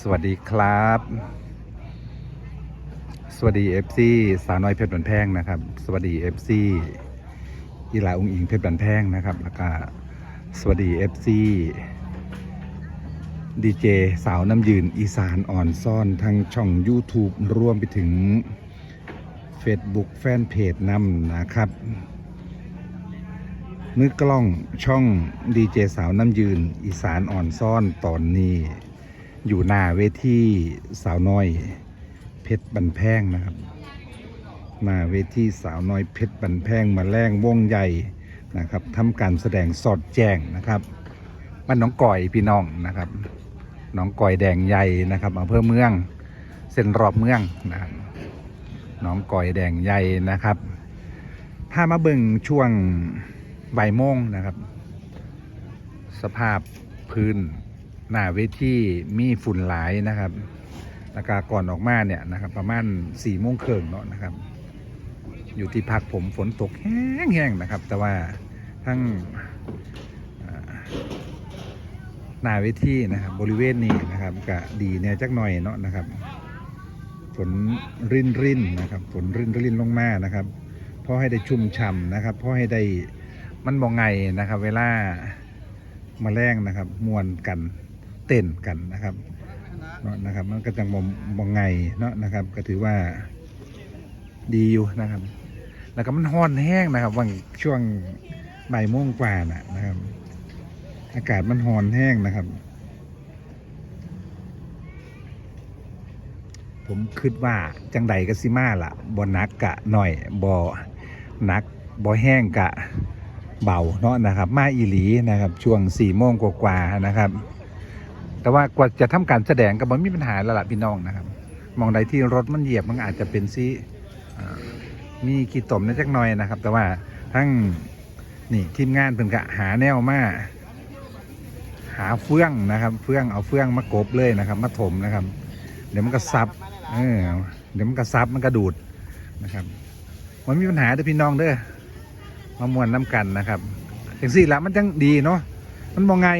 สวัสดีครับ สวัสดีเอฟซีสาวน้อยเพชรบันแพงนะครับ สวัสดีเอฟซีอีหลาองอิงเพชรบันแพงนะครับ แล้วก็สวัสดีเอฟซีดีเจสาวน้ำยืนอีสานอ่อนซ่อนทางช่อง YouTube รวมไปถึง Facebook แฟนเพจนำนะครับ มือกล้องช่องดีเจสาวน้ำยืนอีสานอ่อนซ่อนตอนนี้ อยู่หน้าเวทีสาวน้อย เพชรบันแพงนะครับ หน้าเวทีสาวน้อยเพชรบันแพงมาแรงวงใหญ่นะครับทำการแสดงสอดแจ้งนะครับบ้านน้องก่อยพี่น้องนะครับน้องก่อยแดงใหญ่นะครับอำเภอเมืองเส้นรอบเมืองนะครับน้องก่อยแดงใหญ่นะครับถ้ามาเบิ่งช่วงบ่ายโมงนะครับ สภาพพื้น หน้าเวทีมีฝุ่นหลายนะครับแล้วก็ก่อนออกมาเนี่ยนะครับ ประมาณสี่โมงครึ่งเนาะนะครับ อยู่ที่พักผมฝนตกแห้งๆนะครับ แต่ว่าทั้งหน้าเวทีนะครับ บริเวณนี้นะครับก็ดีเนี่ยจักหน่อยเนาะนะครับฝนรินรินๆนะครับฝนรินรินๆลงมานะครับเพราะให้ได้ชุ่มฉ่ำนะครับเพราะให้ได้มันมองไงนะครับ เวลามาแรงนะครับมวนกัน เต้นกันนะครับเนาะนะครับ มันก็จังมองมองไงเนาะนะครับ ก็ถือว่าดีอยู่นะครับ แล้วก็มันฮ้อนแห้งนะครับวันช่วงบ่ายโมงกว่าน่ะนะครับ อากาศมันฮ้อนแห้งนะครับ ผมคิดว่าจังใดก็สิมาละบ่หนักกะหน่อยบ่หนักบ่แห้งกะเบาเนาะนะครับ มาอีหลีนะครับ ช่วงสี่โมงกว่าๆนะครับ แต่ว่ากว่าจะทำการแสดงก็บ่มีปัญหาล้วล่ะพี่น้องนะครับ มองใดที่รถมันเหยียบมันอาจจะเป็นซีอ่ามีขี้ตมนิดจักหน่อยนะครับ แต่ว่าทั้งนี่ทีมงานเพิ่นก็หาแนวมาหาเฟื่องนะครับ เฟื่องเอาเฟื่องมากบเลยนะครับ มาถมนะครับ เดี๋ยวมันก็ซับเออเดี๋ยวมันก็ซับมันก็ดูดนะครับมันมีปัญหาเด้อพี่น้องเด้อมามวนน้ำกันนะครับอย่างสี่ละมันจังดีเนาะมันมองไง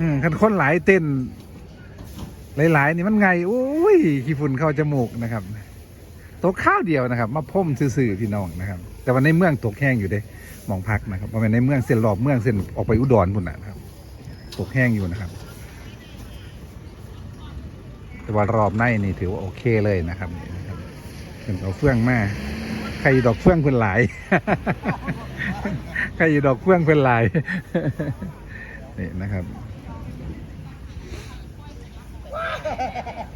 อืมคันคนหลายเต้น หลาย ๆ นี่มันไงโอ้ยขี้ฝุ่นเข้าจมูกนะครับตกข้าวเดียวนะครับ มาพ่มซื่อๆพี่น้องนะครับ แต่ว่าในเมืองตกแห้งอยู่เด้มองพักนะครับเพราะว่าในเมืองเส้นรอบเมืองเส้นออกไปอุดรพุ่นนะครับ ตกแห้งอยู่นะครับ แต่ว่ารอบในนี่ถือว่าโอเคเลยนะครับนี่นะครับเป็นเอาเฟื่องมาใครดอกเฟื่องเพิ่นหลายใครดอกเฟื่องเพิ่นหลายนี่นะครับ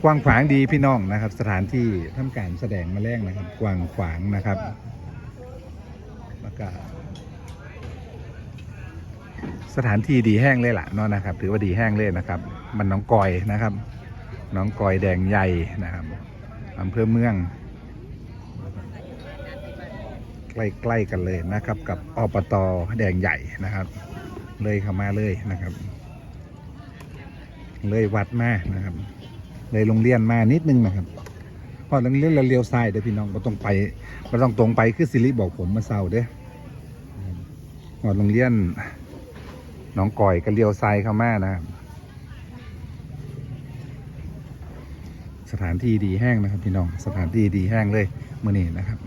กว้างขวางดีพี่น้องนะครับ สถานที่ทำการแสดงมาแรงนะครับ กว้างขวางนะครับแล้วก็สถานที่ดีแห้งเลยล่ะเนาะนะครับ ถือว่าดีแห้งเลยนะครับ มันน้องกอยนะครับ น้องกอยแดงใหญ่นะครับอำเภอเมือง ใกล้ๆกันเลยนะครับ กับอบตแดงใหญ่นะครับ เลยเข้ามาเลยนะครับ เลยวัดมานะครับ เลยโรงเรียนมานิดนึงนะครับพอโรงเรียนเราเลี้ยวซ้ายเด้อพี่น้องเราต้องไปเราต้องตรงไปคือสิริบอกผมมาเศร้าเด้อพอโรงเรียนน้องก่อยก็เลี้ยวซ้ายเข้ามานะครับสถานที่ดีแห้งนะครับพี่น้องสถานที่ดีแห้งเลยเมื่อนี้นะครับ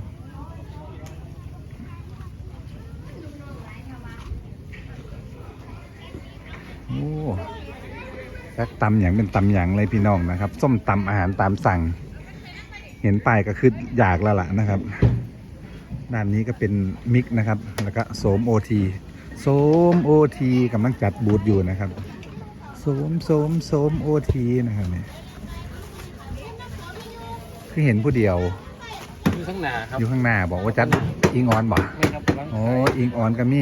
โอ้ แพ็กตำอย่างเป็นตำอย่างเลยพี่น้องนะครับ ส้มตำอาหารตามสั่ง เห็นป้ายก็คืออยากแล้วล่ะนะครับ ด้านนี้ก็เป็นมิกนะครับ แล้วก็โสมโอทีโสมโอทีกำลังจัดบูธอยู่นะครับโสมโสมโสมโอทีนะครับเนี่ยคือเห็นผู้เดียว อยู่ข้างหน้าครับ อยู่ข้างหน้าบอกว่าจัดอิงออนบอกไม่ครับกำลังโอ้อิงออนก็มี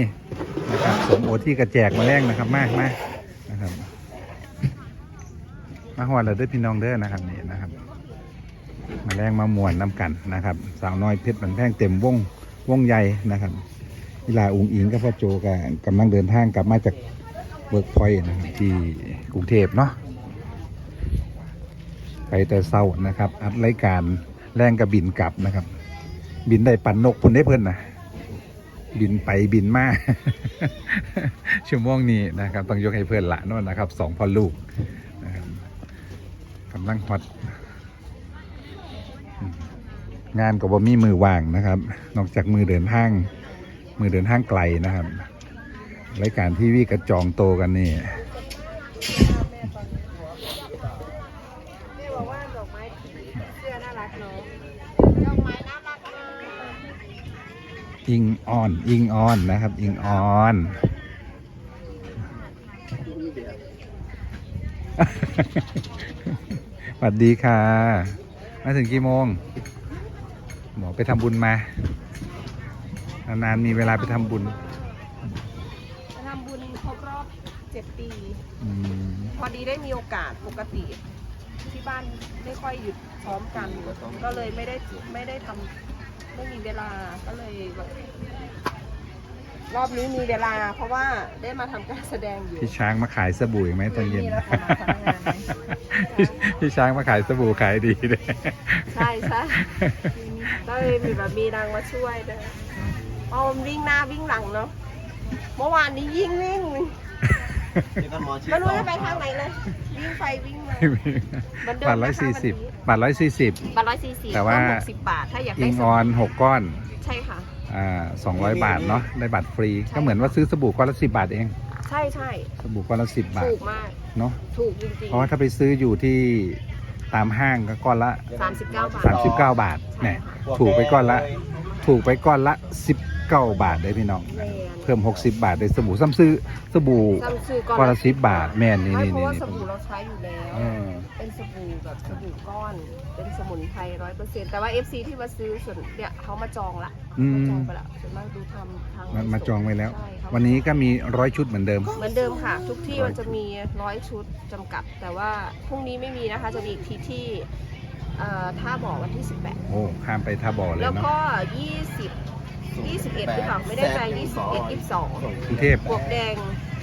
นะครับสมโอที่กระแจกมาแรงนะครับมากมากนะครับ มาหอดเลยด้วยพี่น้องเด้อนะครับนี่นะครับ มาแรงมามวนน้ำกันนะครับ สาวน้อยเพชรบันแพงเต็มวงวงใหญ่นะครับเวลาอุงอิงกับพ่อโจก็กำลังเดินทางกลับมาจากเวิร์กพอยต์นะครับที่กรุงเทพเนาะไปแต่เศร้านะครับ อัดรายการแรงกับบินกลับนะครับ บินได้ปันนกพุ่นได้เพิ่อนนะบินไปบินมาชั่วโมงนี้นะครับ ต้องยกให้เพื่อนละนั่นนะครับสองพ่อลูกนะครับ กำลังฮอตงานก็บ่มีมือว่างนะครับ นอกจากมือเดินทาง มือเดินทางไกลนะครับรายการทีวีกระจองโตกันนี่อิงอ่อนอิงออน อิงออนนะครับ อิงออน วัสดีค่ะ มาถึงกี่โมง หมอไปทำบุญมา นานๆมีเวลาไปทำบุญจะทำบุญครบรอบเจ็ดปี อืม พอดีได้มีโอกาสปกติ ที่บ้านไม่ค่อยหยุดซ้อมกัน ก็เลยไม่ได้ไม่ได้ทำไม่มีเวลาก็เลยแบบ รอบนี้มีเวลาเพราะว่าได้มาทำการแสดงอยู่ พี่ช้างมาขายสบู่อีกไหมตอนเย็น มีแล้วค่ะมาทำงานไหม พี่พี่ช้างมาขายสบู่ขายดีเลยใช่ใช่ก็เลยมีแบบมีนางมาช่วยด้วยเอาวิ่งหน้าวิ่งหลังเนาะเมื่อวานนี้ยิ่งวิ่ง นี่ก็หมอชิดไม่รู้จะไปทางไหนเลย วิ่งไปวิ่งมา เหมือนเดิมบาทร้อยนะคะสี่วันสิบนี้บาทร้อยสี่สิบ บัตรร้อยสี่สิบแต่ว่า หกสิบบาท ถ้าอยากอิได้งสออนหกก้อนใช่ค่ะ อ่าสองร้อยบาทเนาะได้บัตรฟรีก็เหมือนว่าซื้อสบู่ก้อนละสิบาทเอง ใช่ใช่สบู่ก้อนละสิบบาทถูกมาก เนาะถูกจริงเพราะว่าถ้าไปซื้ออยู่ที่ตามห้างก็ก้อนละๆสามสิบเก้าบาท 39 บาทเนี่ยถูกไปก้อนละ ถูกไปก้อนละ 19 บาทได้พี่น้องแมนเพิ่ม60บาทได้สบู่ซ้ำซื้อสบู่ซัมซุงก้อนละ10บาทแม่นนี่ไม่นี่เพราะนี่ว่านี่สบู่เราใช้อยู่แล้วเออเป็นสบู่แบบสบู่ก้อน เป็นสมุนไพรร้อยเปอร์เซ็นต์แต่ว่า FC ที่มาซื้อส่วนเนี่ยเขามาจองละอืมามจองไปละส่วนมากดูทำทางมามาจองไว้แล้ว ใช่ครับ วันนี้ก็มีร้อยชุดเหมือนเดิม เหมือนเดิมค่ะ ทุกที่มันจะมีร้อยชุดจำกัด แต่ว่าพรุ่งนี้ไม่มีนะคะ จะมีอีกทีที่เอ่อท่าบ่อวันที่ โอ้ข้ามไปท่าบ่อ18 เลยแล้วเนาะก็ 20 21หรือเปล่าไม่แน่ใจ21 22กรุงเทพบวกแดง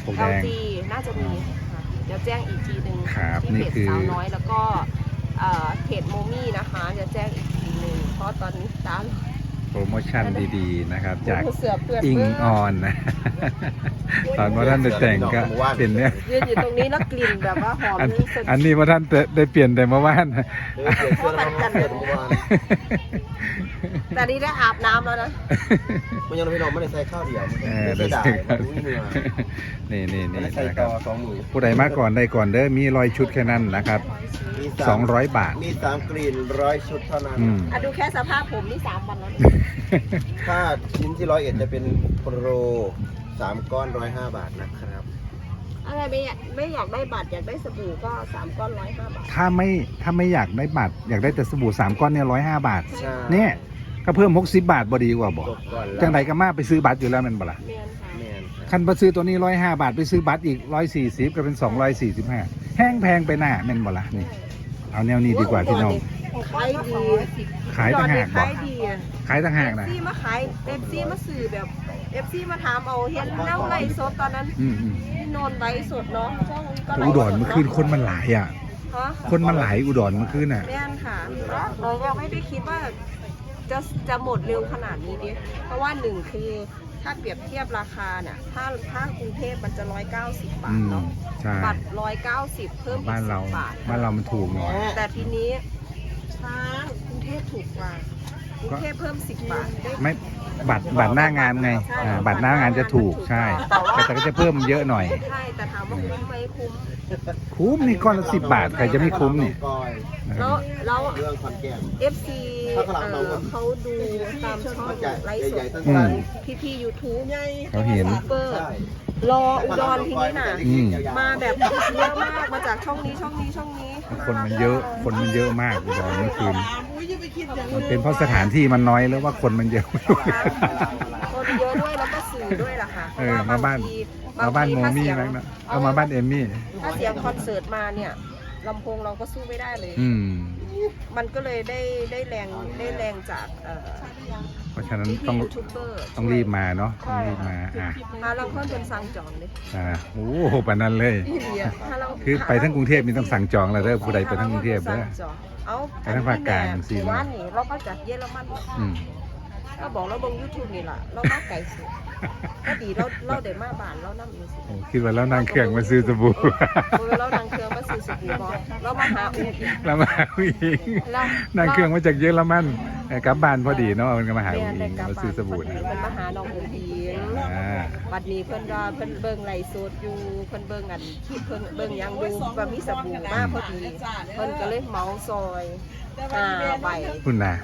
ปกแดง LG น่าจะมีค่ะเดี๋ยวแจ้งอีกทีหนึ่งครับที่นี่เพจคือ สาวน้อยแล้วก็เอ่อเพจโมมี่นะคะจะแจ้งอีกทีหนึ่งเพราะตอนนี้ตามโปรโมชั่นดีๆนะครับ จากเสือเปื้อนอิงเปื้ออนนะตอนว่าท่านได้แต่งก็เป็นเนี่ยยืนอยู่ตรงนี้แล้วกลิ่นแบบว่าหอมอันลื่นสดอันนี้ว่าท่านได้เปลี่ยนแต่เมื่อวานเดี๋ยวเปลี่ยนเสื้อแล้วมาเปลี่ยนเมื่อวาน แต่นี่ได้อาบน้ำแล้วนะมันยังไม่นอนไม่ได้ใส่ข้าวเดียวเออไม่ได้ได้สิมันรู้เหนื่อยนี่นี่ไม่นี่ได้ใส่นะคต่รัอบสองมือผู้ใดมาก่อนได้ก่อนเด้อมีรอยชุดแค่นั้นนะครับ มีสาม200 บาท มีสามกลิ่นร้อยชุดเท่านั้น อืม อะดูแค่สภาพผมนี่สามวันแล้วนะถ้าชิ้นที่ร้อยเอ็ดจะเป็นโปรสามก้อนร้อยห้าบาทนะครับ อะไรไม่อยากไม่อยากได้บัตรอยากได้สบู่ก็สามก้อนร้อยห้าบาท ถ้าไม่ถ้าไม่อยากได้บัตรอยากได้แต่สบู่สามก้อนเนี่ยร้อยห้าบาท ใช่เนี่ยก็เพิ่มหกสิบบาทบ่ดีกว่าบอกตกก่อนแล้วจังใดก็มาไปซื้อบัตรอยู่แล้วแมันบ่ล่ะเมียนค่ะแมนครับคันไปซื้อตัวนี้ร้อยห้าบาทไปซื้อบัตรอีกร้อยสี่สิบก็เป็นสองร้อยสี่สิบห้าแห้งแพงไปหน้าแม่นบ่ล่ะนี่ เอาแนวนี้ดีกว่าพี่น้อง ขายดีขายต่างหากบอกขายดีอะขายต่างหากเอนะฟซีมาขายเอฟซีมาสื่อแบบเอฟซีมาถามเอาเห็นเล่าไลฟ์สดตอนนั้นอืมอืมพี่นนท์ไลฟ์สดเนาะช่องก็ไลอุฟ์ดสรดเมื่อคืนคนมันหลายอะ ฮะคนมันหลายอุดรเมื่อคืนน่ะแม่นค่ะเรายังไม่ได้คิดว่าจะจะหมดเร็วขนาดนี้ดิเพราะว่าหนึ่งคือถ้าเปรียบเทียบราคาเนี่ยถ้าถ้ากรุงเทพมันจะร้อยเก้าสิบบาอืทมเนาะใช่บัตรร้อยเก้าสิบเพิ่มอีกบ้านเราสิบบาท บ้านเรามันถูกหน่อยแต่ทีนี้ ช้างกรุงเทพถูกกว่ากรุงเทพเพิ่มสิบบาทได้ไม่บัตรบัตรหน้างานไงอ่าบัตรหน้างานจะถูกใช่ แต่แต่ก็จะเพิ่มเยอะหน่อย ใช่แต่ถามว่าคุ้มไหมคุ้มคุ้มนี่ก้อนละสิบบาทใครจะไม่คุ้มนี่ก้อยนะคแล้รัวบแล้วเรื่องคอนแก่น FC ถ้าขนาดเอ่เราอเขาดูตามช่องไลฟ์สใหญ่ดๆสั้นพี่พี่ยูทูบเขาเห็นเปิดใช่ รออุดรทีนี้น่ะ อืม มาแบบเยอะมากมาจากช่องนี้ช่องนี้ช่องนี้ คนมันเยอะ คนมันเยอะมากอุดรเมื่อคืนมันเป็นเพราะสถานที่มันน้อยหรือว่าคนมันเยอะ คนเยอะด้วยแล้วก็สื่อด้วยล่ะค่ะเออมาบ้านมาบ้านโมมี่แล้วนะเอามาบ้านเอมมี่ ถ้าเสียงคอนเสิร์ตมาเนี่ยลำโพงเราก็สู้ไม่ได้เลย อืม มันก็เลยได้ได้แรงได้แรงจากเอ่อ เพราะฉะนั้นพี่ต้องยูทูบเบอร์ต้องรีบมาเนาะต้องรีบมาอะมาเราเพิ่มเป็นสั่งจองเลยอ่าโอ้โหปานนั้นเลยพี่เลียถ้าเราคือไปทั้งกรุงเทพมีต้องสั่งจองแล้วเด้อผู้ใดไปทั้งกรุงเทพเด้อ สั่งจองเอาไปทั้งภาคกลางสิสิวันนี่เราก็จากเยอรมันอืม เราบอกเราเบิ่งยูทูบนี่ล่ะ เรามาไก่สุดก็ดีเราเราเดินมาบ้านเรานั่งอยู่สิโอ้คิดว่าแล้วนางเครื่องมาซื้อสบู่เออเรานั่งเครื่องมาซื้อสบู่บอกเรามาหาอุ้งอิงเรามาหาผู้หญิงเรานั่งเครื่องมาจากเยอรมันเอ่อกลับบ้านพอดีเนาะมันก็มาหาแม่ผู้หได้ญิงกลับมาซื้อสบู่บ้านนะพอดีมันมาหาน้องอุ้งอิงอ่าบัดนี้เพิ่นว่าเพิ่นเบิ่งไลฟ์สดอยู่เพิ่นเบิ่งอันคลิปเพิ่นเบิ่งหยังดูว่ามีสบู่มาพอดีเพิ่นก็เลยเหมาซอยห้าใบ คุณนะ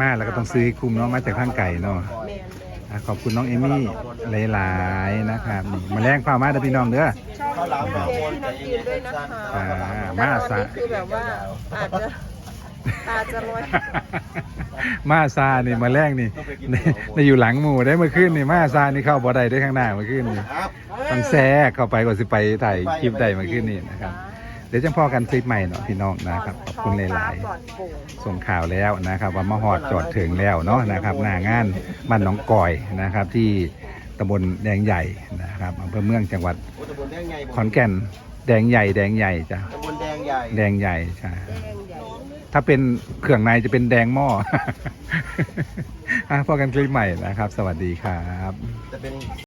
มาแล้วก็ต้องซื้อให้คุ้มเนาะมาจากทางไก่เนาะแม่นแม่นอะขอบคุณน้องเอมี่หลายๆนะครับนี่มาแรงความมาเด้อพี่น้องเด้อช่องเจที่น้ำยืนด้วยนะคะอ่าแต่มาตอนซะนี้คือแบบว่าอาจจะอาจจะลอยมาซานี่มาแรงนี่ในในอยู่หลังหมู่ได้เมื่อคืนนี่มาซานี่เข้าบ่ได้ได้ข้างหน้าเมื่อคืนนี่ครับต้องแซ่เข้าไปก่อนสิไปถ่ายคลิปได้เมื่อคืนนี่นะครับ เดี๋ยวจะพอกันคลิปใหม่เนาะพี่น้องนะครับขอบคุณหลายปลอดโปร่งๆส่งข่าวแล้วนะครับ ว่ามาฮอดจอดถึงแล้วเนาะนะครับหน้างานบ้านหนองกอยนะครับ ที่ตำบลแดงใหญ่นะครับอำเภอเมืองจังหวัดโอ้ตำบลแดงใหญ่ขอนแก่นแดงใหญ่แดงใหญ่จ้ะตำบลแดงใหญ่แดงใหญ่ใช่แดงใหญ่ถ้าเป็นเครื่องในจะเป็นแดงหม้ออะพอกันคลิปใหม่นะครับ สวัสดีครับจะเป็น